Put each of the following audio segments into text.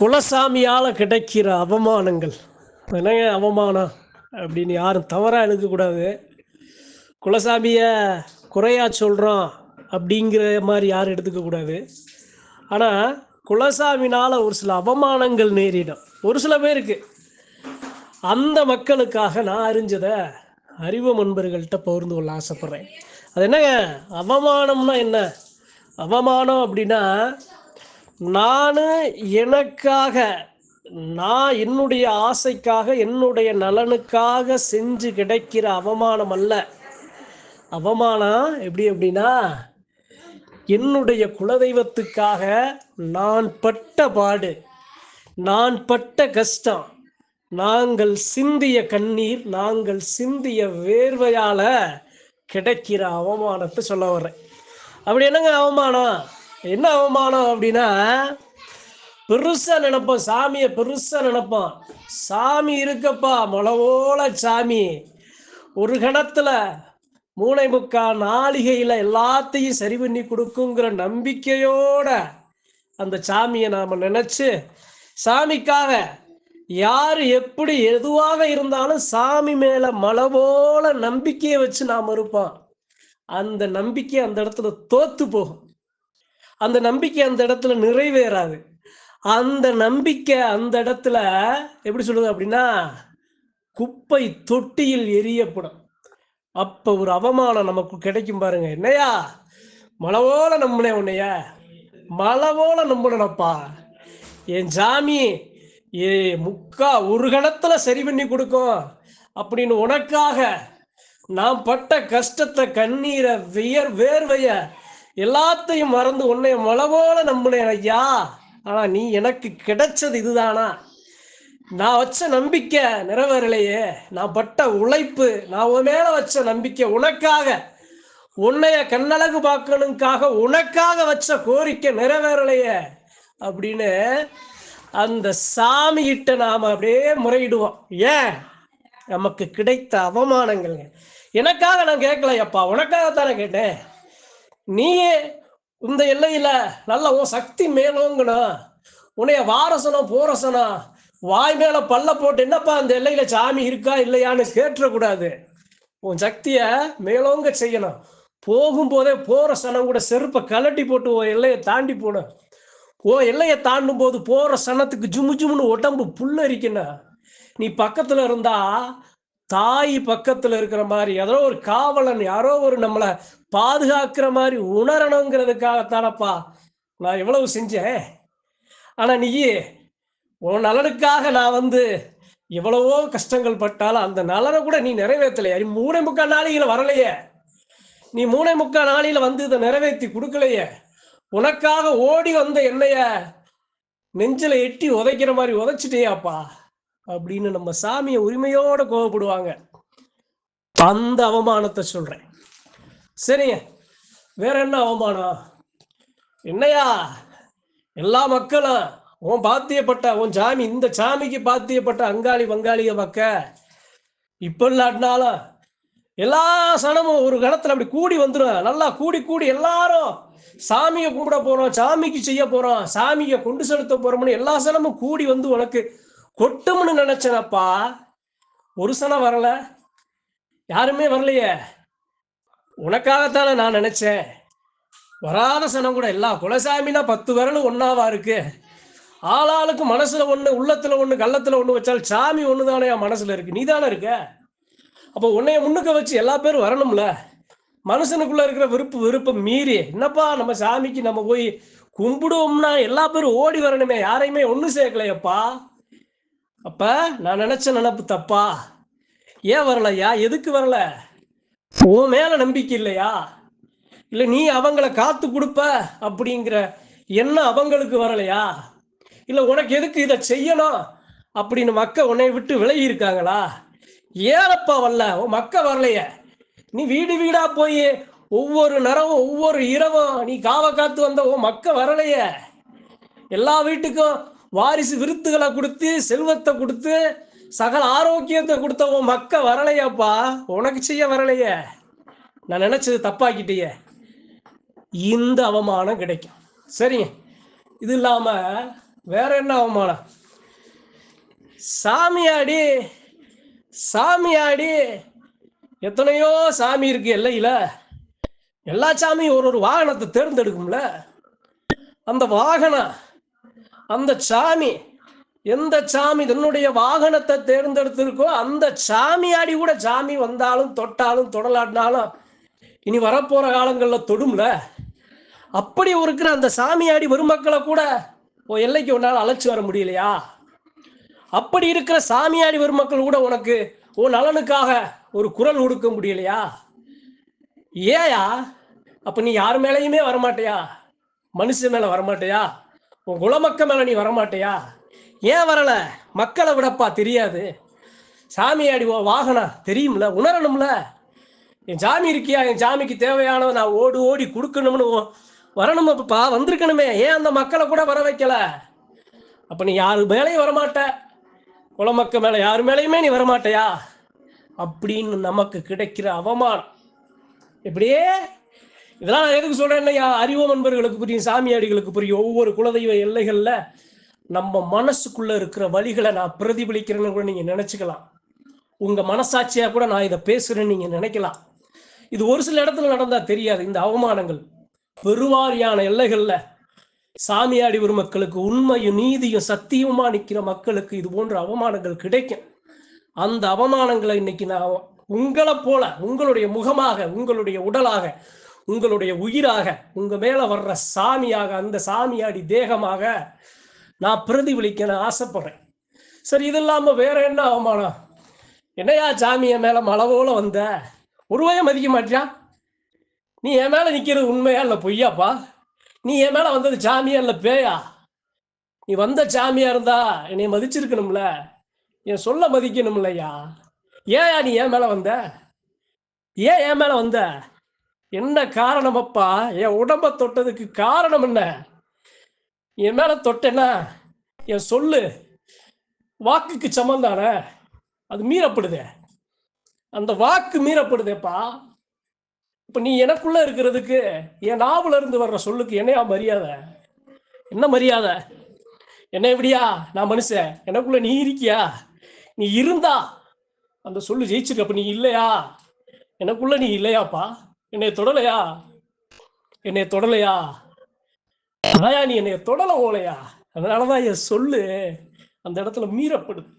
குலசாமியால் கிடைக்கிற அவமானங்கள். என்னங்க அவமானம்? அப்படின்னு யாரும் தவறாக எழுதக்கூடாது. குலசாமியை குறையா சொல்கிறோம் அப்படிங்கிற மாதிரி யாரும் எடுத்துக்கக்கூடாது. ஆனால் குலசாமினால் ஒரு சில அவமானங்கள் நேரிடும். ஒரு சில பேருக்கு. அந்த மக்களுக்காக நான் அறிஞ்சதை அறிவு நண்பர்கள்ட்ட பகிர்ந்து கொள்ள ஆசைப்பட்றேன். அது என்னங்க? அவமானம்னா என்ன? அவமானம் அப்படின்னா நான் எனக்காக நான் என்னுடைய ஆசைக்காக என்னுடைய நலனுக்காக செஞ்சு கிடைக்கிற அவமானம் அல்ல. அவமானம் எப்படி அப்படின்னா என்னுடைய குலதெய்வத்துக்காக நான் பட்ட பாடு நான் பட்ட கஷ்டம் நாங்கள் சிந்திய கண்ணீர் நாங்கள் சிந்திய வேர்வையால் கிடைக்கிற அவமானத்தை சொல்ல வர்றேன். அப்படி என்னங்க அவமானம்? என்ன அவமானம் அப்படின்னா பெருசா நினைப்போம் சாமியை பெருசா நினைப்போம். சாமி இருக்கப்பா மொளவோல சாமி. ஒரு கணத்துல மூளை முக்கா நாளிகையில எல்லாத்தையும் சரி பண்ணி கொடுக்குங்கிற நம்பிக்கையோட அந்த சாமியை நாம நினைச்சு சாமிக்காக யார் எப்படி எதுவாக இருந்தாலும் சாமி மேல மலவோல நம்பிக்கையை வச்சு நாம் இருப்போம். அந்த நம்பிக்கை அந்த இடத்துல தோத்து போகும். அந்த நம்பிக்கை அந்த இடத்துல நிறைவேறாது. அந்த நம்பிக்கை அந்த இடத்துல எப்படி சொல்லுது அப்படின்னா குப்பை தொட்டியில் எரியப்படும். அப்ப ஒரு அவமானம் நமக்கு கிடைக்கும் பாருங்க. என்னையா? மலவோல நம்பினே உன்னைய. மலவோல நம்பினப்பா என் சாமி ஏ முக்கா ஒரு கணத்துல சரி பண்ணி கொடுக்கும் அப்படின்னு உனக்காக நான் பட்ட கஷ்டத்தை கண்ணீரை வியர் வேர்வைய எல்லாத்தையும் மறந்து உன்னை மலவோல நம்பினேன் ஐயா. ஆனா நீ எனக்கு கிடைச்சது இதுதானா? நான் வச்ச நம்பிக்கை நிறைவேறலையே. நான் பட்ட உழைப்பு நான் உன் மேல வச்ச நம்பிக்கை உனக்காக. உன்னைய கண்ணழகு பார்க்கணுக்காக உனக்காக வச்ச கோரிக்கை நிறைவேறலையே அப்படின்னு அந்த சாமிகிட்ட நாம அப்படியே முறையிடுவோம். ஏன்? நமக்கு கிடைத்த அவமானங்கள்ங்க. எனக்காக நான் கேட்கலையப்பா. உனக்காக தானே கேட்டேன். நீயே இந்த எல்லையில நல்ல உன் சக்தி மேலோங்கணும் உன்னைய வாரசனம் போரசனம் வாய் மேல பல்ல போட்டு என்னப்பா அந்த எல்லையில சாமி இருக்கா இல்லையான்னு கேட்டுறக்கூடாது. உன் சக்திய மேலோங்க செய்யணும். போகும்போதே போற சனம் கூட செருப்பை கலட்டி போட்டு உன் எல்லையை தாண்டி போகணும் ஓ எல்லையை தாண்டும் போது போற சனத்துக்கு ஜுமு ஜுமுன்னு உடம்பு புல்லரிக்கணும் நீ பக்கத்துல இருந்தா தாய் பக்கத்துல இருக்கிற மாதிரி ஏதோ ஒரு காவலன் யாரோ ஒரு நம்மளை பாதுகாக்கிற மாதிரி உணரணுங்கிறதுக்காகத்தானப்பா நான் எவ்வளவு செஞ்சேன். ஆனா நீ உன் நலனுக்காக நான் வந்து எவ்வளவோ கஷ்டங்கள் பட்டாலும் அந்த நலனை கூட நீ நிறைவேற்றலையா. நீ மூணை முக்கால் நாளையில வரலையே. நீ மூணை முக்கால் நாளையில வந்து இதை நிறைவேற்றி கொடுக்கலையே. உனக்காக ஓடி வந்த என்னைய நெஞ்சில எட்டி உதைக்கிற மாதிரி உதைச்சிட்டேயாப்பா. அப்படின்னு நம்ம சாமியை உரிமையோட கோவப்படுவாங்க. அந்த அவமானத்தை சொல்றேன். சரிங்க. வேற என்ன அவமானம்? என்னையா? எல்லா மக்களும் உன் பாத்தியப்பட்ட உன் சாமி இந்த சாமிக்கு பாத்தியப்பட்ட அங்காளி வங்காளிய மக்க? இப்ப இல்லாட்டினாலும் எல்லா சனமும் ஒரு கணத்துல அப்படி கூடி வந்துடும் நல்லா கூடி கூடி எல்லாரும் சாமியை கும்பிட போறோம் சாமிக்கு செய்ய போறோம் சாமியை கொண்டு செலுத்த போறோம்னு எல்லா சனமும் கூடி வந்து உனக்கு கொட்டும்னு நினைச்சனப்பா. ஒரு சனம் வரல. யாருமே வரலையே. உனக்காகத்தானே நான் நினைச்சேன். வராத சனம் கூட எல்லா குலசாமினா பத்து விரலும் ஒன்னாவா இருக்கு. ஆளாளுக்கு மனசுல ஒண்ணு உள்ளத்துல ஒண்ணு கள்ளத்துல ஒண்ணு வச்சால் சாமி ஒண்ணு தானே என் மனசுல இருக்கு. நீ தானே இருக்க? அப்போ உன்னைய முன்னுக்க வச்சு எல்லா பேரும் வரணும்ல. மனுஷனுக்குள்ள இருக்கிற விருப்பு விருப்பம் மீறி. என்னப்பா நம்ம சாமிக்கு நம்ம போய் கும்பிடுவோம்னா எல்லா பேரும் ஓடி வரணுமே. யாரையுமே ஒன்று சேர்க்கலையப்பா. அப்ப நான் நினைச்ச நினப்பு தப்பா? ஏன் வரலையா? எதுக்கு வரல? உன் மேல நம்பிக்கை இல்லையா? இல்ல நீ அவங்கள காத்து கொடுப்ப அப்படிங்கிற எண்ணம் அவங்களுக்கு வரலையா? இல்ல உனக்கு எதுக்கு இதை செய்யணும் அப்படின்னு மக்க உன்னை விட்டு விலகி இருக்காங்களா? ஏனப்பா வரல? உன் மக்க வரலையே. நீ வீடு வீடா போய் ஒவ்வொரு நேரமும் ஒவ்வொரு இரவும் நீ காவ காத்து வந்த உன் மக்க வரலையே. எல்லா வீட்டுக்கும் வாரிசு விருத்துகளை கொடுத்து செல்வத்தை கொடுத்து சகல ஆரோக்கியத்தை கொடுத்த உன் மக்க வரலையாப்பா. உனக்கு செய்ய வரலையே. நான் நினைச்சது தப்பாக்கிட்டிய. இந்த அவமானம் கிடைக்கும். சரிங்க இது இல்லாம வேற என்ன அவமானம்? சாமியாடி சாமியாடி எத்தனையோ சாமி இருக்கு எல்லையில. எல்லா சாமியும் ஒரு ஒரு வாகனத்தை தேர்ந்தெடுக்கும்ல. அந்த வாகனம் அந்த சாமி எந்த சாமி தன்னுடைய வாகனத்தை தேர்ந்தெடுத்திருக்கோ அந்த சாமியாடி கூட சாமி வந்தாலும் தொட்டாலும் தொடலாடினாலும் இனி வரப்போற காலங்களில் தொடும்ல? அப்படி இருக்கிற அந்த சாமியாடி பெருமக்களை கூட எல்லைக்கு உன்னால் அழைச்சி வர முடியலையா? அப்படி இருக்கிற சாமியாடி வெறுமக்கள் கூட உனக்கு உன் நலனுக்காக ஒரு குரல் கொடுக்க முடியலையா? ஏயா அப்ப நீ யார் மேலேயுமே வரமாட்டியா? மனுஷன் மேல வரமாட்டியா? உன் குலமக்க மேல நீ வரமாட்டியா? ஏன் வரல? மக்களை விடப்பா தெரியாது. சாமியாடி உன் வாகனம் தெரியும்ல? உணரணும்ல? என் சாமி இருக்கியா? என் சாமிக்கு தேவையானதை நான் ஓடி ஓடி கொடுக்கணும்னு வரணும் அப்பப்பா வந்திருக்கணுமே. ஏன் அந்த மக்களை கூட வர வைக்கல? அப்ப நீ யாரு மேலேயும் வரமாட்ட? குலமக்க மேல யாரு மேலேயுமே நீ வரமாட்டையா? அப்படின்னு நமக்கு கிடைக்கிற அவமானம். இப்படியே இதெல்லாம் நான் எதுக்கு சொல்றேன்னா அறிவோம் அன்பர்களுக்கு புரியும் சாமியாடிகளுக்கு புரியும். ஒவ்வொரு குலதெய்வ எல்லைகள்ல நம்ம மனசுக்குள்ள இருக்கிற வழிகளை நான் பிரதிபலிக்கிறேன்னு கூட நீங்க நினைச்சுக்கலாம். உங்க மனசாட்சியா கூட நான் இதை பேசுறேன்னு நீங்க நினைக்கலாம். இது ஒரு சில இடத்துல நடந்தா தெரியாது இந்த அவமானங்கள். பெருவாரியான எல்லைகள்ல சாமியாடி ஒரு மக்களுக்கு உண்மையும் நீதியும் சத்தியமா நிற்கிற மக்களுக்கு இது போன்ற அவமானங்கள் கிடைக்கும். அந்த அவமானங்களை இன்னைக்கு நான் உங்களை போல உங்களுடைய முகமாக உங்களுடைய உடலாக உங்களுடைய உயிராக உங்க மேல வர்ற சாமியாக அந்த சாமியாடி தேகமாக நான் பிரதிபலிக்க நான் ஆசைப்படுறேன். சரி இது இல்லாம வேற என்ன அவமானம்? என்னையா சாமிய மேல மலவோல வந்த? ஒருவைய மதிக்க மாட்டியா நீ என் மேல நிக்கிறது உண்மையா இல்லை பொய்யாப்பா? நீ என் மேல வந்தது சாமியா இல்லை பேயா? நீ வந்த சாமியா இருந்தா என்னை மதிச்சிருக்கணும்ல? என் சொல்ல மதிக்கணும்லையா? ஏயா நீ என் மேல வந்த? ஏன் என் மேல வந்த? என்ன காரணம் அப்பா என் உடம்ப தொட்டதுக்கு காரணம் என்ன? என் மேல தொட்டேன்னா என் சொல்லு. வாக்குக்கு சமம் தானே? அது மீறப்படுதே. அந்த வாக்கு மீறப்படுதேப்பா. இப்போ நீ எனக்குள்ள இருக்கிறதுக்கு என் நாவல இருந்து வர்ற சொல்லுக்கு என்னையா மரியாதை? என்ன மரியாதை? என்ன எப்படியா நான் மனுஷன். எனக்குள்ள நீ இருக்கியா? நீ இருந்தா அந்த சொல்லு ஜெயிச்சிருக்க அப்ப நீ இல்லையா? எனக்குள்ள நீ இல்லையாப்பா? என்னை தொடலையா? என்னை தொடலையா? அதாயா நீ என்னை தொடல ஓலையா அதனாலதான் என் சொல்லு அந்த இடத்துல மீறப்படுது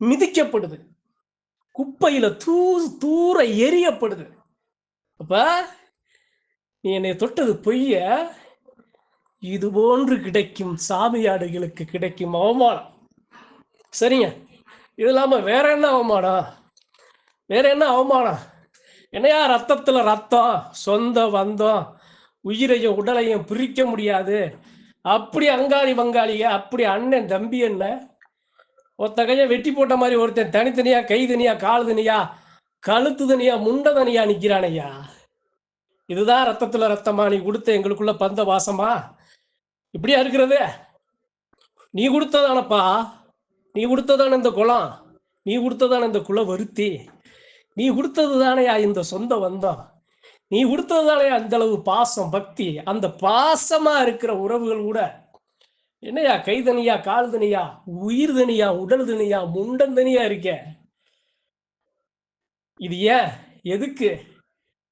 மிதிக்கப்படுது குப்பையில தூ தூர எரியப்படுது. அப்ப நீ என்னை தொட்டது பொய்ய இது போன்று கிடைக்கும் சாமியாடுகளுக்கு கிடைக்கும் அவமானம். சரிங்க. இது இல்லாம வேற என்ன அவமானம்? வேற என்ன அவமானம்? என்னையா ரத்தத்துல ரத்தம் சொந்தம் வந்தம் உயிரையும் உடலையும் பிரிக்க முடியாது? அப்படி அங்காளி வங்காளிய அப்படி அண்ணன் தம்பி என்ன? ஒருத்த கையை வெட்டி போட்ட மாதிரி ஒருத்தன் தனித்தனியா கை தனியா கால் தனியா கழுத்து தனியா முண்டை தனியா நிக்கிறானையா இதுதான் ரத்தத்துல ரத்தமா நீ கொடுத்த எங்களுக்குள்ள பந்த வாசமா? இப்படியா இருக்கிறது? நீ கொடுத்ததானப்பா? நீ கொடுத்ததான இந்த குளம்? நீ கொடுத்ததான இந்த குல வருத்தி? நீ கொடுத்தது தானையா இந்த சொந்த வந்தம் நீ கொடுத்தது தானையா அந்த அளவு பாசம் பக்தி? அந்த பாசமா இருக்கிற உறவுகள் கூட என்னையா கை தனியா கால் தனியா உயிர் தனியா உடல் தனியா முண்டன் தனியா இருக்க? இது ஏன்? எதுக்கு?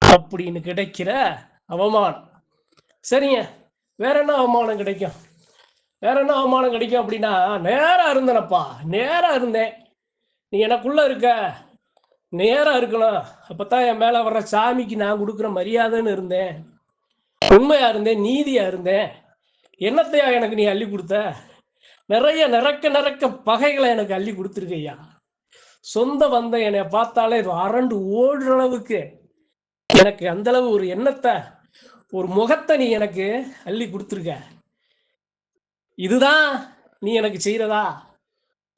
அப்படின்னு கிடைக்கிற அவமானம். சரிங்க. வேற என்ன அவமானம் கிடைக்கும்? வேற என்ன அவமானம் கிடைக்கும் அப்படின்னா நேரா இருந்தேனப்பா. நேரா இருந்தேன். நீ எனக்குள்ள இருக்க. நேரா இருக்கணும் அப்பதான் என் மேல வர்ற சாமிக்கு நான் கொடுக்குற மரியாதைன்னு இருந்தேன். உண்மையா இருந்தேன் நீதியா இருந்தேன். என்னத்தையா எனக்கு நீ அள்ளி கொடுத்த? நிறைய நிறக்க நிறக்க பகைகளை எனக்கு அள்ளி கொடுத்துருக்கையா? சொந்த வந்த என்னை பார்த்தாலே அரண்டு ஓடுற அளவுக்கு. எனக்கு அந்த அளவு ஒரு எண்ணத்தை ஒரு முகத்தை நீ எனக்கு அள்ளி கொடுத்துருக்க. இதுதான் நீ எனக்கு செய்யறதா?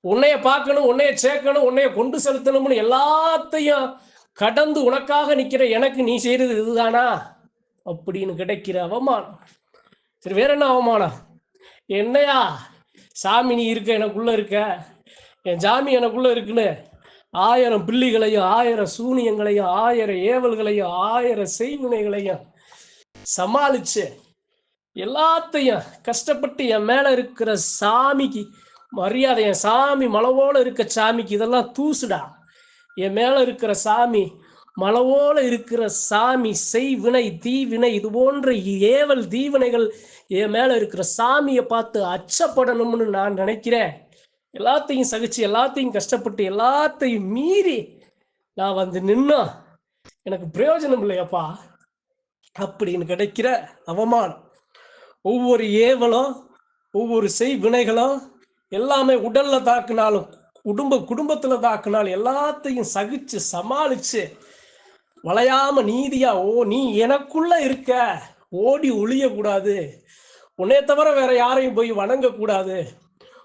உன்னைய பார்க்கணும் உன்னைய சேர்க்கணும் உன்னைய கொண்டு செலுத்தணும்னு எல்லாத்தையும் கடந்து உனக்காக நிக்கிற எனக்கு நீ செய்யறது இதுதானா? அப்படின்னு கிடைக்கிற அவமானம். சரி வேற என்ன அவமானம்? என்னையா? சாமி நீ இருக்க எனக்குள்ள இருக்க. என் சாமி எனக்குள்ள இருக்குன்னு. ஆயிரம் பிள்ளைகளையும் ஆயிரம் சூனியங்களையும் ஆயிரம் ஏவல்களையும் ஆயிரம் செய்வினைகளையும் சமாளிச்சு எல்லாத்தையும் கஷ்டப்பட்டு என் மேல இருக்கிற சாமிக்கு மரியாதை என் சாமி மலவோல இருக்க சாமிக்கு இதெல்லாம் தூசுடா. என் மேல இருக்கிற சாமி மலவோல இருக்கிற சாமி செய்வினை தீவினை இது போன்ற ஏவல் தீவினைகள் என் மேல இருக்கிற சாமியை பார்த்து அச்சப்படணும்னு நான் நினைக்கிறேன். எல்லாத்தையும் சகிச்சு எல்லாத்தையும் கஷ்டப்பட்டு எல்லாத்தையும் மீறி நான் வந்து நின்னா எனக்கு பிரயோஜனம் இல்லையாப்பா. அப்படின்னு கிடைக்கிற அவமானம். ஒவ்வொரு ஏவலும் ஒவ்வொரு செய்வினைகளும் எல்லாமே உடல்ல தாக்குனாலும் குடும்ப குடும்பத்துல தாக்குனாலும் எல்லாத்தையும் சகிச்சு சமாளிச்சு வளையாம நீதியா ஓ நீ எனக்குள்ள இருக்க. ஓடி ஒளிய கூடாது தவிர வேற யாரையும் போய் வணங்க கூடாது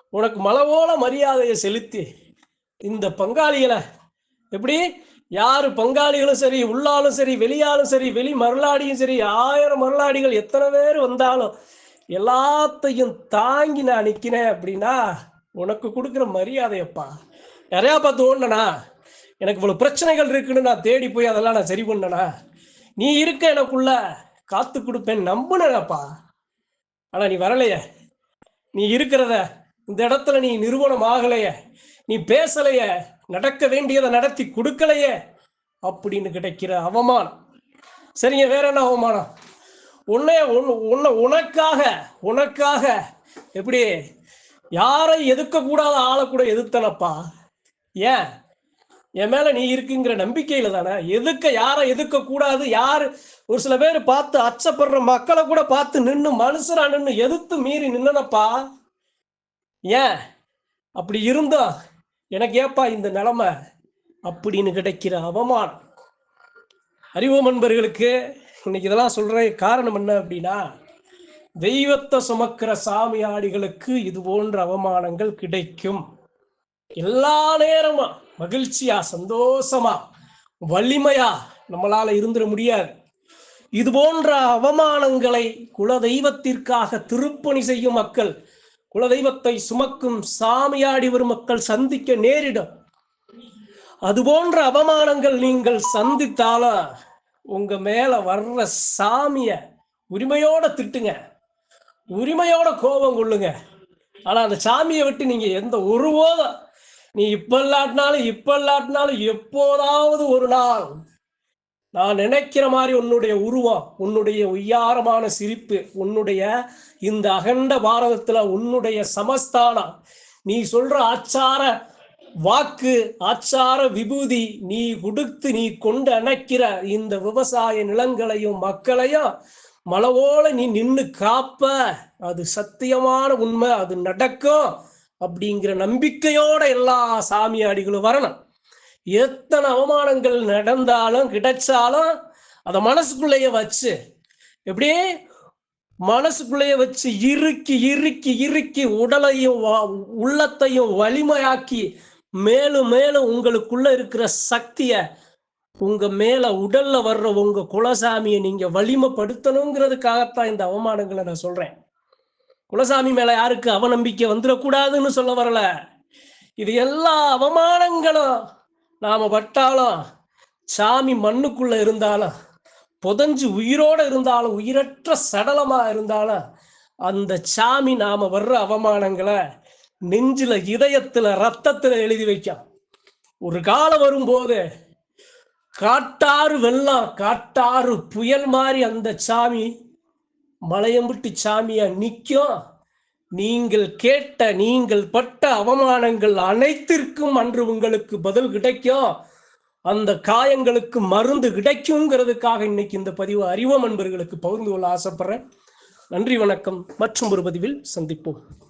உனக்கு மலவோல மரியாதையை செலுத்தி இந்த பங்காளிகளை எப்படி? யாரு பங்காளிகளும் சரி உள்ளாலும் சரி வெளியாலும் சரி வெளி மருளாடியும் சரி ஆயிரம் மருளாடிகள் எத்தனை பேர் வந்தாலும் எல்லாத்தையும் தாங்கி நான் நிற்கிறேன் அப்படின்னா உனக்கு கொடுக்குற மரியாதையப்பா. நிறையா பார்த்து ஓடனா எனக்கு இவ்வளோ பிரச்சனைகள் இருக்குன்னு நான் தேடி போய் அதெல்லாம் நான் சரி பண்ணனா? நீ இருக்க எனக்குள்ள காத்து கொடுப்பேன் நம்புனப்பா ஆனால் நீ வரலையே. நீ இருக்கிறத இந்த இடத்துல நீ நிறுவனம் ஆகலையே. நீ பேசலையே. நடக்க வேண்டியதை நடத்தி கொடுக்கலையே. அப்படின்னு கிடைக்கிற அவமானம். சரிங்க வேற என்ன அவமானம்? உன்னை உன்னை உனக்காக உனக்காக எப்படி யாரை எதிர்க்க கூடாத ஆளை கூட எதிர்த்தனப்பா? ஏன்? என் மேல நீ இருக்குங்கிற நம்பிக்கையில தானே? எதுக்க யாரை எதிர்க்க கூடாது யாரு ஒரு சில பேர் பார்த்து அச்சப்படுற மக்களை கூட பார்த்து நின்று மனுஷரா நின்று எதிர்த்து மீறி நின்னனப்பா? ஏன்? அப்படி இருந்தா எனக்கு ஏப்பா இந்த நிலைமை? அப்படின்னு கிடைக்கிற அவமானம். அறிவோம் நண்பர்களுக்கு இன்னைக்கு இதெல்லாம் சொல்ற காரணம் என்ன அப்படின்னா தெய்வத்தை சுமக்கிற சாமியாடிகளுக்கு இது போன்ற அவமானங்கள் கிடைக்கும். எல்லா நேரமும் மகிழ்ச்சியா சந்தோஷமா வலிமையா நம்மளால இருந்துட முடியாது. இது போன்ற அவமானங்களை குலதெய்வத்திற்காக திருப்பணி செய்யும் மக்கள் குலதெய்வத்தை சுமக்கும் சாமியாடி வரும் மக்கள் சந்திக்க நேரிடும். அது போன்ற அவமானங்கள் நீங்கள் சந்தித்தாலும் உங்க மேல வர்ற சாமிய உரிமையோட திட்டுங்க. உரிமையோட கோபம் கொள்ளுங்க. ஆனா அந்த சாமியை விட்டு நீங்க எந்த ஒருபோதும் நீ இப்ப இல்லாட்டினாலும் இப்ப இல்லாட்டினாலும் எப்போதாவது ஒரு நாள் நான் நினைக்கிற மாதிரி உன்னுடைய உருவம் உன்னுடைய உய்யாரமான சிரிப்பு உன்னுடைய இந்த அகண்ட பாரதத்துல உன்னுடைய சமஸ்தானம் நீ சொல்ற ஆச்சார வாக்கு ஆச்சார விபூதி நீ கொடுத்து நீ கொண்டு அணைக்கிற இந்த விவசாய நிலங்களையும் மக்களையும் மலவோல நீ நின்று காப்ப. அது சத்தியமான உண்மை அது நடக்கும் அப்படிங்கிற நம்பிக்கையோட எல்லா சாமியாடிகளும் வரணும். எத்தனை அவமானங்கள் நடந்தாலும் கிடைச்சாலும் அதை மனசுக்குள்ளேயே வச்சு எப்படியே மனசுக்குள்ளேயே வச்சு இறுக்கி இறுக்கி இறுக்கி உடலையும் உள்ளத்தையும் வலிமையாக்கி மேலும் மேலும் உங்களுக்குள்ள இருக்கிற சக்திய உங்க மேல உடல்ல வர்ற உங்க குலசாமியை நீங்க வலிமைப்படுத்தணுங்கிறதுக்காகத்தான் இந்த அவமானங்களை நான் சொல்றேன். குலசாமி மேல யாருக்கு அவநம்பிக்கை வந்துடக்கூடாதுன்னு சொல்ல வரல. இது எல்லா அவமானங்களும் நாம பட்டாலும் சாமி மண்ணுக்குள்ள இருந்தாலும் புதஞ்சு உயிரோட இருந்தாலும் உயிரற்ற சடலமா இருந்தாலும் அந்த சாமி நாம வர்ற அவமானங்களை நெஞ்சில இதயத்துல ரத்தத்துல எழுதி வைக்கும் ஒரு காலம் வரும்போது காட்டாறு வெள்ளம் காட்டாறு புயல் மாதிரி அந்த சாமி மலையம்பிட்டு சாமியா நிற்கும் நீங்கள் கேட்ட நீங்கள் பட்ட அவமானங்கள் அனைத்திற்கும் அன்று உங்களுக்கு பதில் கிடைக்கும். அந்த காயங்களுக்கு மருந்து கிடைக்குங்கிறதுக்காக இன்னைக்கு இந்த பதிவு அறிவம் அன்பர்களுக்கு பகிர்ந்து கொள்ள ஆசைப்படுறேன். நன்றி வணக்கம். மற்றும் ஒரு பதிவில் சந்திப்போம்.